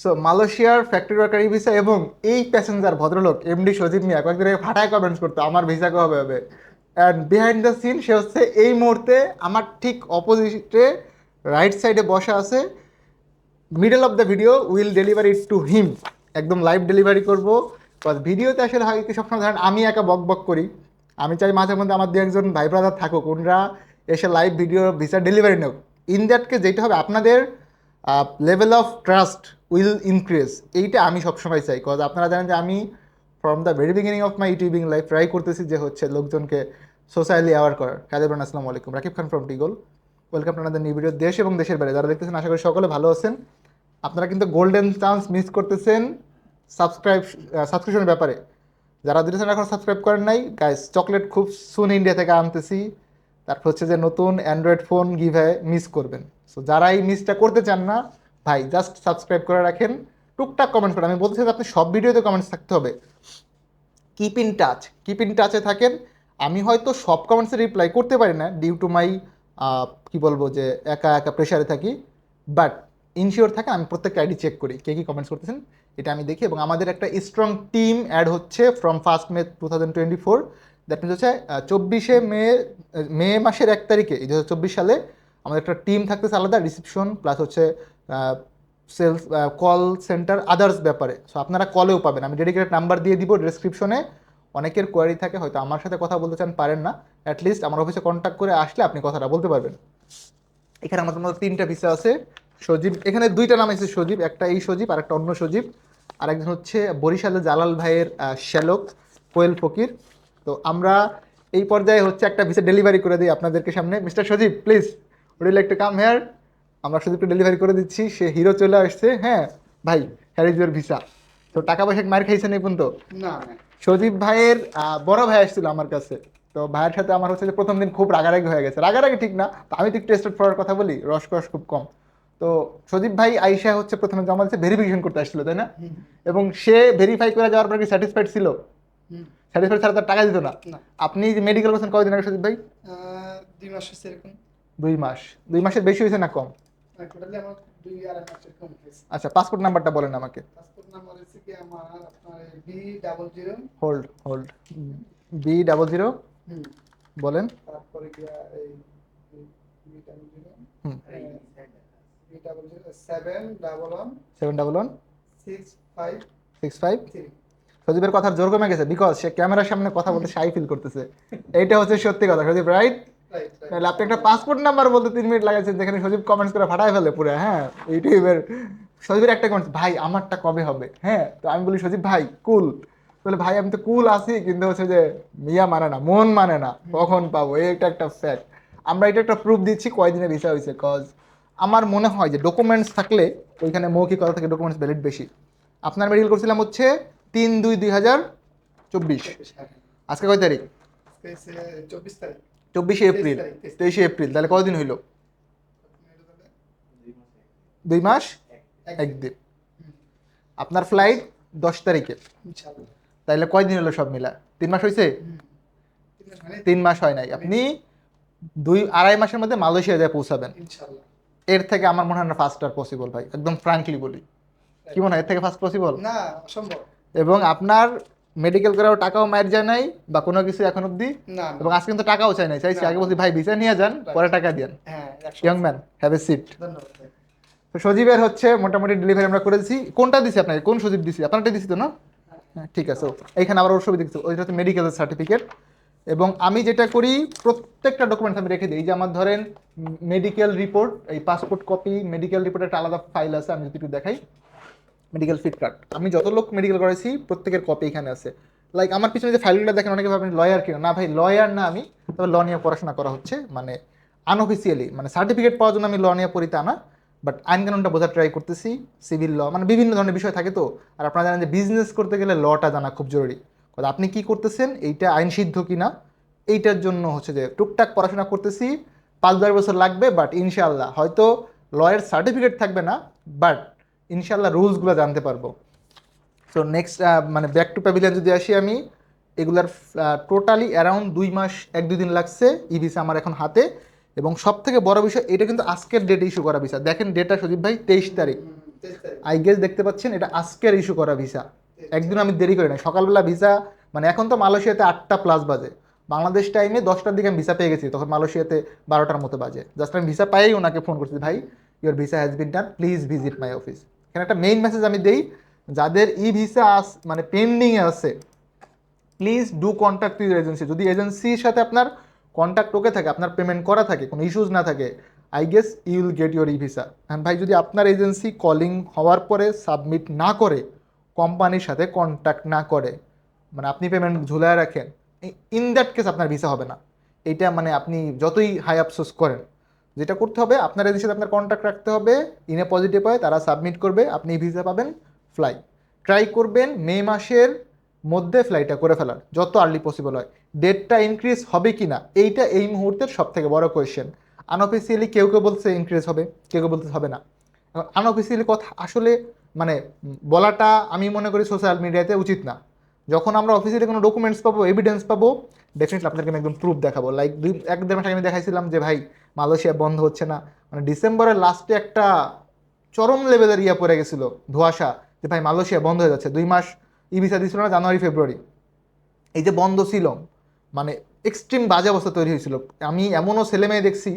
So মালয়েশিয়ার factory worker visa এবং এই প্যাসেঞ্জার ভদ্রলোক এমডি সজীব মিয়া, কয়েকদিন আগে ফাটায় কমেন্টস করতো, আমার ভিসা কবে হবে? অ্যান্ড বিহাইন্ড দ্য সিন সে হচ্ছে এই মুহূর্তে আমার ঠিক অপোজিটে রাইট সাইডে বসা আছে। Middle of the video will delivery to him একদম লাইভ ডেলিভারি করব। ভিডিওতে আসলে হয় কি, সবসময় ধরেন আমি একা বক বক করি। আমি চাই মাঝে মধ্যে আমার দু একজন ভাই ব্রাদার থাকুক, ওনরা এসে লাইভ ভিডিও ভিসা ডেলিভারি নেব ইন দ্যাটকে যেটা হবে, আপনাদের level of trust will increase এইটা আমি সবসময় চাই কজ আপনারা জানেন যে আমি from the very beginning of my YouTubing life try করতেছি যে হচ্ছে লোকজনকে সোসাইলি অ্যাওয়ার করার। কাদের আসসালামু আলাইকুম। রাকিব খান ফ্রম টিগল ওয়েলকাম আপনাদের নিউ ভিডিও দেশ এবং দেশের বাইরে। যারা দেখতেছেন, আশা করি সকলে ভালো আছেন। আপনারা কিন্তু গোল্ডেন চান্স মিস করতেছেন সাবস্ক্রাইব সাবস্ক্রিপশনের ব্যাপারে। যারা দিতেছেন এখন সাবস্ক্রাইব করেন নাই গাইস চকলেট খুব সুন ইন্ডিয়া থেকে আনতেছি। তারপর হচ্ছে যে নতুন অ্যান্ড্রয়েড ফোন গিভে মিস করবেন। সো যারা এই মিসটা করতে চান না, ভাই জাস্ট সাবস্ক্রাইব করে রাখেন। টুকটাক কমেন্ট করেন আমি বলতেছি যে আপনি সব ভিডিওতে কমেন্টস থাকতে হবে। Keep in touch keep in টাচে থাকেন। আমি হয়তো সব কমেন্টসে রিপ্লাই করতে পারি না ডিউ টু মাই কি বলব যে, একা একা প্রেশারে থাকি। বাট ইনশিওর থাকে, আমি প্রত্যেকটা আইডি চেক করি, কে কী কমেন্টস করতেছেন, এটা আমি দেখি। এবং আমাদের একটা স্ট্রং টিম অ্যাড হচ্ছে from first May two thousand twenty four that means হচ্ছে চব্বিশে মে মে মাসের এক তারিখে দু হাজার চব্বিশ সালে আমাদের একটা টিম থাকতেছে আলাদা রিসেপশন প্লাস হচ্ছে সেলস কল সেন্টার আদার্স ব্যাপারে। সো আপনারা কলেও পাবেন। আমি ডেডিকেটেড নাম্বার দিয়ে দিব ডিসক্রিপশনে অনেকের কোয়ারি থাকে, হয়তো আমার সাথে কথা বলতে চান, পারেন না। অ্যাটলিস্ট আমার অফিসে কন্ট্যাক্ট করে আসলে আপনি কথাটা বলতে পারবেন। এখানে আমাদের মধ্যে তিনটা ভিসা আছে। সজীব, এখানে দুইটা নাম আছে সজীব, একটা এই সজীব আর একটা অন্য সজীব। আর একজন হচ্ছে বরিশালে জালাল ভাইয়ের শ্যালক, কোয়েল ফকির। তো আমরা এই পর্যায়ে হচ্ছে একটা ভিসা ডেলিভারি করে দিই আপনাদেরকে সামনে। Mister Sajib please would like to come here আমরা সজীবকে ডেলিভারি করে দিচ্ছি সে হিরো চলে আসছে। হ্যাঁ ভাই হ্যার ইজ ইউর ভিসা তো টাকা পয়সা মার খাইছেন এই পর্যন্ত? না সজীব ভাইয়ের বড় ভাই আসছিল আমার কাছে। তো ভাইয়ের সাথে আমার হচ্ছে যে প্রথম দিন খুব রাগারাগি হয়ে গেছে। রাগারাগি ঠিক না তো আমি তো একটু টেস্টেড ফরার কথা বলি রস রসকস খুব কম। তো সজীব ভাই আইসা হচ্ছে প্রথমে জমা দিচ্ছে ভেরিফিকেশন করতে আসছিল তাই না? এবং সে ভেরিফাই করে যাওয়ার পর কি স্যাটিসফাইড ছিল? স্যাটিসফাইড ছাড়া তার টাকা দিত না। আপনি যে মেডিকেল করছেন কয়দিন আগে সজীব ভাই? দুই মাস হচ্ছে এরকম। দুই মাস। দুই মাসের বেশি হয়েছে না কম? আচ্ছা পাসপোর্ট নাম্বারটা বলেন আমাকে। পাসপোর্ট নাম্বার হচ্ছে কি আমার আপনার B double zero hold hold B double zero বলেন। তারপরে গিয়া এই B double zero hmm. B double zero seven double one seven double one six five six five three সজীবের কথার জোর কমে গেছে বিকজ সে ক্যামেরার সামনে কথা বলতে শাই ফিল করতেছে। এইটা হচ্ছে সত্যি কথা। সজীব রাইট রাইট তাহলে আপনি একটা পাসপোর্ট নাম্বার বলতে তিন মিনিট লাগাচ্ছেন যেখানে সজীব কমেন্টস করে ফাটায় ফেলে পুরো হ্যাঁ? ইউটিউবের সজীবের একটা কমেন্টস ভাই আমারটা কবে হবে? হ্যাঁ? তো আমি বলি সজীব ভাই কুল বলে ভাই আমি তো কুল আছি কিন্তু হচ্ছে যে মিয়া মানে না মন মানে না কখন পাবো? এই একটা একটা ফ্যাক্ট আমরা এটা একটা প্রুফ দিচ্ছি কয়দিনে ভিসা হয়েছে কজ আমার মনে হয় যে ডকুমেন্টস থাকলে ওইখানে মৌখিক কথা থেকে ডকুমেন্টস ভ্যালিড বেশি। আপনার মেডিকেল করছিলাম হচ্ছে তিন দুই দুই হাজার চব্বিশ। আজকে কয় তারিখ? চব্বিশে এপ্রিল। তেইশে এপ্রিল তাহলে কতদিন হইল? দুই মাস? একদিন আপনার ফ্লাইট দশ তারিখে। তাইলে কয়দিন হলো সব মিলা? তিন মাস হয়েছে তিন মাস তিন মাস হয় নাই। আপনি দুই আড়াই মাসের মধ্যে মালয়েশিয়া যায় পৌঁছাবেন। এর থেকে আমার মনে হয় না ফার্স্ট আর পসিবল ভাই। একদম ফ্রাঙ্কলি বলি। কি মনে হয়? এর থেকে ফার্স্ট পসিবল না অসম্ভব। এবং আপনার মেডিকেল করাও টাকাও মায়ের যায় নাই বা কোনো কিছু এখন অব্দি এবং আজকে কিন্তু টাকাও চাই নাই। চাইছি আগে বলছি ভাই ভিসা নিয়ে যান পরে টাকা হ্যাঁ young man have a seat ধন্যবাদ তো সজীবের হচ্ছে মোটামুটি ডেলিভারি আমরা করেছি কোনটা দিছি আপনাকে? কোন সজীব দিছি? আপনারটা দিছি তো না? হ্যাঁ ঠিক আছে। এইখানে আবার ওর ছবি দেখছি। ওইটা হচ্ছে মেডিকেলের সার্টিফিকেট এবং আমি যেটা করি প্রত্যেকটা ডকুমেন্টস আমি রেখে দিই। এই যে আমার ধরেন মেডিকেল রিপোর্ট এই পাসপোর্ট কপি মেডিকেল রিপোর্ট একটা আলাদা ফাইল আছে আমি যদি একটু দেখাই। মেডিকেল ফিট কার্ড আমি যত লোক মেডিকেল করেছি প্রত্যেকের কপি এখানে আছে। লাইক আমার পিছনে যে ফাইলগুলো দেখেন, অনেকে ভাবেন লয়ার কিনা। না ভাই লয়ার না আমি। তবে ল নিয়ে পড়াশোনা করা হচ্ছে মানে আনঅফিসিয়ালি মানে সার্টিফিকেট পাওয়ার জন্য আমি ল নিয়ে পড়িতে আনা না। বাট আইন কানুনটা বোঝার ট্রাই করতেছি সিভিল ল মানে বিভিন্ন ধরনের বিষয় থাকে তো। আর আপনারা জানেন যে বিজনেস করতে গেলে লটা জানা খুব জরুরি। আপনি কি করতেছেন, এইটা আইন সিদ্ধ কিনা, এইটার জন্য হচ্ছে যে টুকটাক পড়াশোনা করতেছি। পাঁচ দশ বছর লাগবে বাট ইনশাআল্লাহ। হয়তো লয়ের সার্টিফিকেট থাকবে না বাট ইনশাআল্লাহ রুলসগুলো জানতে পারব। সো নেক্সট মানে ব্যাক টু প্যাভিলিয়ন যদি আসি আমি, এগুলার টোটালি অ্যারাউন্ড দুই মাস, এক দুই দিন লাগছে ই ভিসা আমার এখন হাতে। এবং সব থেকে বড় বিষয়, এটা কিন্তু আজকের ডেটে ইস্যু করা ভিসা দেখেন ডেটা সজীব ভাই, তেইশ তারিখ। আই গেস দেখতে পাচ্ছেন, এটা আজকের ইস্যু করা ভিসা একদিন আমি দেরি করি না সকালবেলা ভিসা মানে এখন তো মালয়েশিয়াতে আটটা প্লাস বাজে। বাংলাদেশ টাইমে দশটার দিকে আমি ভিসা পেয়ে গেছি, তখন মালয়েশিয়াতে বারোটার মতো বাজে। জাস্ট আমি ভিসা পাইই ওনাকে ফোন করছি, ভাই your visa has been done please visit my office এখানে একটা মেইন মেসেজ আমি দেই, যাদের ই ভিসা আস মানে পেন্ডিংয়ে আছে please do contact with agency যদি এজেন্সির সাথে আপনার কন্ট্যাক্ট ওকে থাকে, আপনার পেমেন্ট করা থাকে, কোনো ইস্যুস না থাকে I guess you will get your e visa হ্যাঁ ভাই, যদি আপনার এজেন্সি কলিং হওয়ার পরে সাবমিট না করে কোম্পানির সাথে কন্ট্যাক্ট না করে মানে আপনি পেমেন্ট ঝুলায় রাখেন ইন দ্যাট কেস আপনার ভিসা হবে না। এটা মানে আপনি যতই হাই আফসোস করেন যেটা করতে হবে, আপনার সাথে আপনার কন্ট্যাক্ট রাখতে হবে। ইনে পজিটিভ হয় তারা সাবমিট করবে, আপনি ভিসা পাবেন ফ্লাই ট্রাই করবেন মে মাসের মধ্যে ফ্লাইটটা করে ফেলার, যত আর্লি পসিবল হয়। ডেটটা ইনক্রিজ হবে কি না এইটা এই মুহূর্তের সব থেকে বড় কোয়েশ্চেন আনঅফিসিয়ালি কেউ কেউ বলছে ইনক্রিজ হবে, কেউ কেউ বলতে হবে না। আনঅফিসিয়ালি কথা, আসলে মানে বলাটা আমি মনে করি সোশ্যাল মিডিয়াতে উচিত না। যখন আমরা অফিসিয়ালি কোনো ডকুমেন্টস পাবো এভিডেন্স পাবো ডেফিনেটলি আপনাদেরকে আমি একদম প্রুফ দেখাবো। লাইক দুই, এক দেড় মাস আমি দেখাইছিলাম যে ভাই মালয়েশিয়া বন্ধ হচ্ছে না। মানে ডিসেম্বরের লাস্টে একটা চরম লেভেলের ইয়ে পড়ে গেছিল ধোয়াশা যে ভাই মালয়েশিয়া বন্ধ হয়ে যাচ্ছে। দুই মাস ই ভিসা দিয়েছিল না, জানুয়ারি, ফেব্রুয়ারি। এই যে বন্ধ ছিল মানে এক্সট্রিম বাজে অবস্থা তৈরি হয়েছিল। আমি এমনও ছেলে মেয়ে দেখছি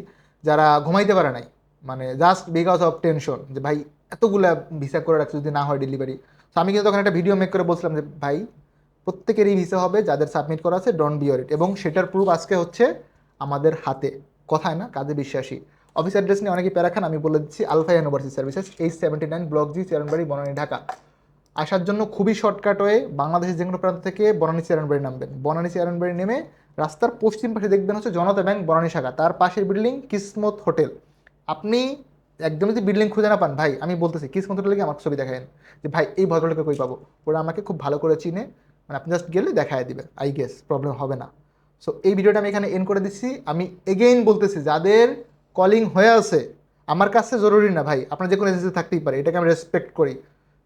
যারা ঘুমাইতে পারে নাই। মানে জাস্ট বিকজ অফ টেনশন যে ভাই এতগুলা ভিসা করে রাখছে যদি না হয় ডেলিভারি তো আমি কিন্তু তখন একটা ভিডিও মেক করে বলছিলাম যে, ভাই, প্রত্যেকেরই ভিসা হবে, যাদের সাবমিট করা আছে ডন বিওর ইট এবং সেটার প্রুফ আজকে হচ্ছে আমাদের হাতে। কথায় না, কাজে বিশ্বাসী। অফিস অ্যাড্রেস নিয়ে অনেকে প্যারা খান, আমি বলে দিচ্ছি Alpha University Services H seventy nine block G চেরনবাড়ি Banani Dhaka আসার জন্য খুবই শর্টকাট হয়ে বাংলাদেশের যে কোনো প্রান্ত থেকে বনানী চেরানবাড়ি নামবেন। বনানী চেরানবাড়ি নেমে রাস্তার পশ্চিম পাশে দেখবেন হচ্ছে জনতা ব্যাংক বনানী শাখা। তার পাশের বিল্ডিং কিসমত হোটেল আপনি একদমই যদি বিল্ডিং খুঁজে না পান, ভাই, আমি বলতেছি কিসমত হোটেলে গিয়ে আমার ছবি দেখায়েন যে, ভাই, এই ভদ্রলোকে কই পাবো? ওরা আমাকে খুব ভালো করে চিনে। মানে আপনি জাস্ট গেলে দেখায় দিবে আই গেস প্রবলেম হবে না। সো এই ভিডিওটা আমি এখানে এন্ড করে দিচ্ছি। আমি এগেইন বলতেছি যাদের কলিং হয়ে আছে আমার কাছে জরুরি না ভাই আপনার যে কোনো এজেন্সি থাকতেই পারে এটাকে আমি রেসপেক্ট করি।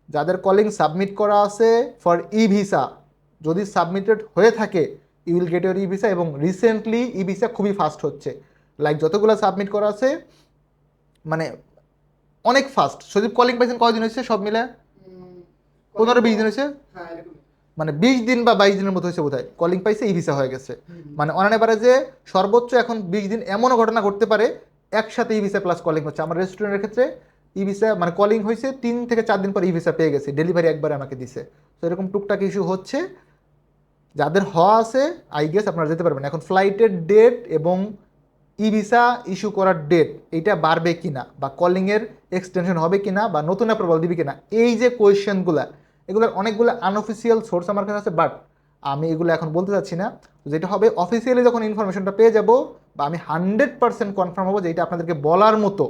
যাদের কলিং সাবমিট করা আছে ফর ই ভিসা যদি সাবমিটেড হয়ে থাকে you will get your e visa এবং রিসেন্টলি ই ভিসা খুবই ফাস্ট হচ্ছে। লাইক যতগুলো সাবমিট করা আছে মানে অনেক ফাস্ট সজীব কলিং পাইছেন কয়দিন হয়েছে সব মিলে? পনেরো বিশ দিন হয়েছে? হ্যাঁ মানে বিশ দিন বা বাইশ দিনের মতো হয়েছে বোধহয়। কলিং পাইছে ই ভিসা হয়ে গেছে। মানে অনানে পারে যে সর্বোচ্চ এখন বিশ দিন এমনও ঘটনা ঘটতে পারে একসাথে ই ভিসা প্লাস কলিং হচ্ছে। আমার রেস্টুরেন্টের ক্ষেত্রে ই ভিসা মানে কলিং হয়েছে তিন থেকে চার দিন পর ই ভিসা পেয়ে গেছে। ডেলিভারি একবারে আমাকে দিছে। তো এরকম টুকটাক ইস্যু হচ্ছে। যাদের হওয়া আছে আই গেস আপনারা যেতে পারবেন। এখন ফ্লাইটের ডেট এবং ই ভিসা ইস্যু করার ডেট এইটা বাড়বে কিনা? বা কলিংয়ের এক্সটেনশন হবে কিনা? বা নতুন অ্যাপ্রুভাল দিবে কিনা? এই যে কোয়েশ্চেনগুলো এগুলোর অনেকগুলো আনঅফিসিয়াল সোর্স আমার কাছে আছে বাট আমি এগুলো এখন বলতে চাচ্ছি না। যেটা হবে অফিসিয়ালি যখন ইনফরমেশনটা পেয়ে যাব, বা আমি হান্ড্রেড পার্সেন্ট কনফার্ম হব যে এটা আপনাদেরকে বলার মতো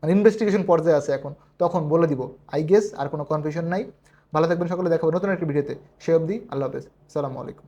মানে ইনভেস্টিগেশন পর্যায়ে আছে এখন, তখন বলে দিব। আই গেস আর কোনো কনফিউশন নাই। ভালো থাকবেন সকলে, দেখাবো নতুন একটি ভিডিওতে। সে অবধি আল্লাহ হাফেজ। সালামু আলাইকুম।